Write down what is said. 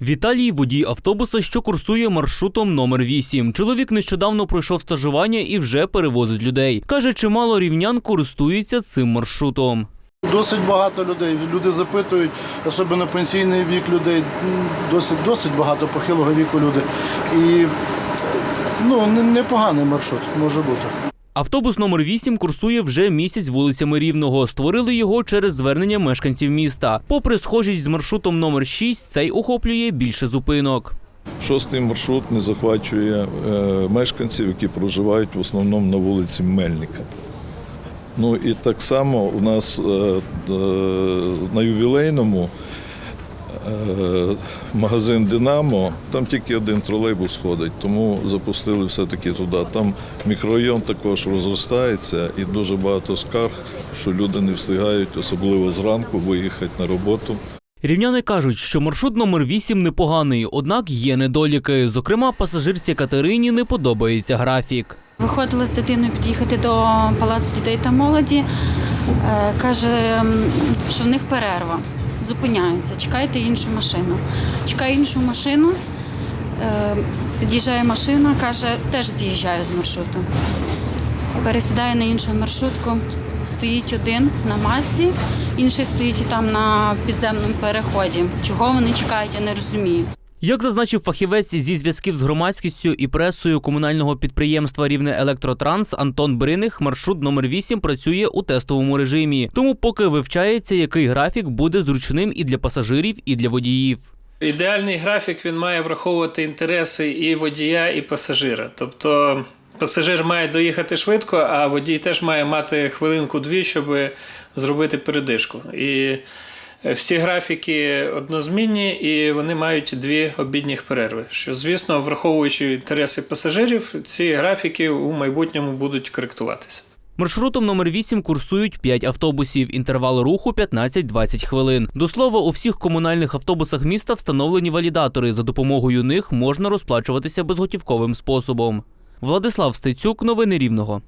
Віталій водій автобуса, що курсує маршрутом номер 8. Чоловік нещодавно пройшов стажування і вже перевозить людей. Каже, чимало рівнян користуються цим маршрутом. Досить багато людей. Люди запитують, особливо пенсійний вік людей, досить досить багато похилого віку люди. І ну, непоганий маршрут може бути. Автобус номер 8 курсує вже місяць вулицями Рівного. Створили його через звернення мешканців міста. Попри схожість з маршрутом номер 6, цей охоплює більше зупинок. Шостий маршрут не захвачує е, мешканців, які проживають в основному на вулиці Мельника. Ну і так само у нас е, е, на ювілейному магазин Динамо, там тільки один тролейбус ходить, тому запустили все-таки туди. Там мікрорайон також розростається і дуже багато скарг, що люди не встигають, особливо зранку, виїхати на роботу. Рівняни кажуть, що маршрут номер 8 непоганий, однак є недоліки. Зокрема, пасажирці Катерині не подобається графік. Виходила з дитиною під'їхати до палацу дітей та молоді. Е, Каже, що в них перерва. Зупиняється, чекайте іншу машину. Чекає іншу машину, е, під'їжджає машина, каже, теж з'їжджаю з маршруту. Пересідає на іншу маршрутку. Стоїть один на Мазді, інший стоїть там на підземному переході. Чого вони чекають, я не розумію. Як зазначив фахівець зі зв'язків з громадськістю і пресою комунального підприємства Рівне Електротранс Антон Бриних, маршрут номер 8 працює у тестовому режимі. Тому поки вивчається, який графік буде зручним і для пасажирів, і для водіїв. Ідеальний графік він має враховувати інтереси і водія, і пасажира. Тобто пасажир має доїхати швидко, а водій теж має мати хвилинку-дві, щоб зробити передишку. І всі графіки однозмінні, і вони мають дві обідніх перерви. Що, звісно, враховуючи інтереси пасажирів, ці графіки у майбутньому будуть коректуватися. Маршрутом номер 8 курсують 5 автобусів. Інтервал руху 15-20 хвилин. До слова, у всіх комунальних автобусах міста встановлені валідатори. За допомогою них можна розплачуватися безготівковим способом. Владислав Стецюк, новини Рівного.